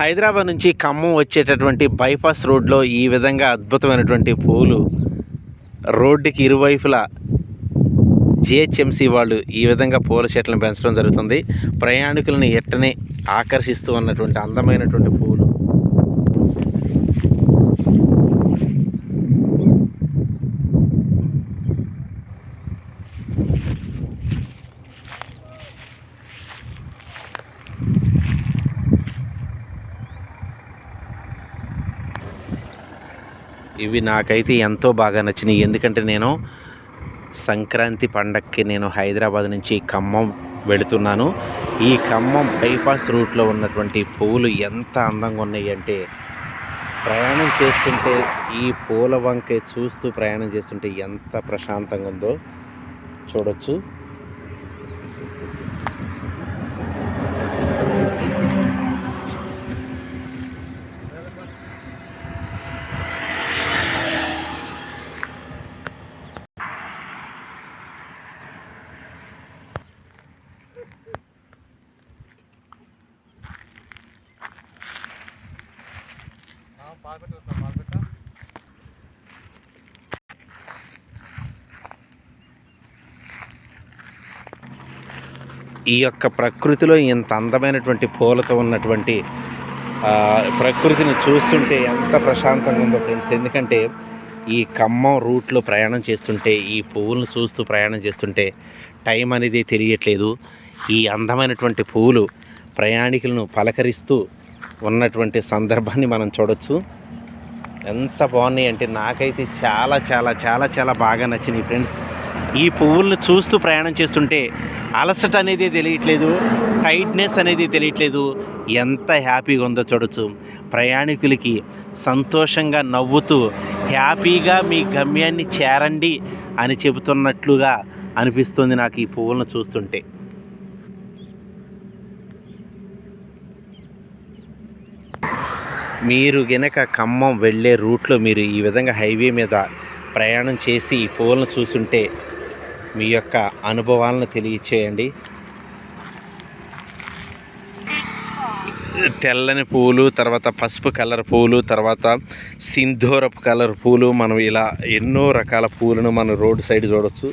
హైదరాబాద్ నుంచి ఖమ్మం వచ్చేటటువంటి బైపాస్ రోడ్లో ఈ విధంగా అద్భుతమైనటువంటి పూలు. రోడ్డుకి ఇరువైపులా జిహెచ్ఎంసీ వాళ్ళు ఈ విధంగా పూల చెట్లను పెంచడం జరుగుతుంది. ప్రయాణికులను ఎట్టనే ఆకర్షిస్తూ ఉన్నటువంటి అందమైనటువంటి పూలు. ఇవి నాకైతే ఎంతో బాగా నచ్చినాయి. ఎందుకంటే నేను సంక్రాంతి పండక్కి నేను హైదరాబాద్ నుంచి ఖమ్మం వెళుతున్నాను. ఈ ఖమ్మం బైపాస్ రూట్లో ఉన్నటువంటి పువ్వులు ఎంత అందంగా ఉన్నాయి అంటే ప్రయాణం చేస్తుంటే ఈ పూల వంకే చూస్తూ ప్రయాణం చేస్తుంటే ఎంత ప్రశాంతంగా ఉందో చూడొచ్చు. ఈ యొక్క ప్రకృతిలో ఇంత అందమైనటువంటి పూలతో ఉన్నటువంటి ప్రకృతిని చూస్తుంటే ఎంత ప్రశాంతంగా ఉందో ఫ్రెండ్స్. ఎందుకంటే ఈ ఖమ్మం రూట్లో ప్రయాణం చేస్తుంటే ఈ పువ్వులను చూస్తూ ప్రయాణం చేస్తుంటే టైం అనేది తెలియట్లేదు. ఈ అందమైనటువంటి పువ్వులు ప్రయాణికులను పలకరిస్తూ ఉన్నటువంటి సందర్భాన్ని మనం చూడొచ్చు. ఎంత బాగున్నాయి అంటే నాకైతే చాలా చాలా చాలా చాలా బాగా నచ్చినాయి ఫ్రెండ్స్. ఈ పువ్వులను చూస్తూ ప్రయాణం చేస్తుంటే అలసట అనేది తెలియట్లేదు టైట్నెస్ అనేది తెలియట్లేదు. ఎంత హ్యాపీగా ఉందో చూడొచ్చు. ప్రయాణికులకి సంతోషంగా నవ్వుతూ హ్యాపీగా మీ గమ్యాన్ని చేరండి అని చెబుతున్నట్లుగా అనిపిస్తుంది నాకు ఈ పువ్వులను చూస్తుంటే. మీరు గనక ఖమ్మం వెళ్ళే రూట్లో మీరు ఈ విధంగా హైవే మీద ప్రయాణం చేసి ఈ పూలను చూసుంటే మీ యొక్క అనుభవాలను తెలియచేయండి. తెల్లని పూలు తర్వాత పసుపు కలర్ పూలు తర్వాత సింధూరపు కలర్ పూలు మనం ఇలా ఎన్నో రకాల పూలను మనం రోడ్డు సైడ్ చూడవచ్చు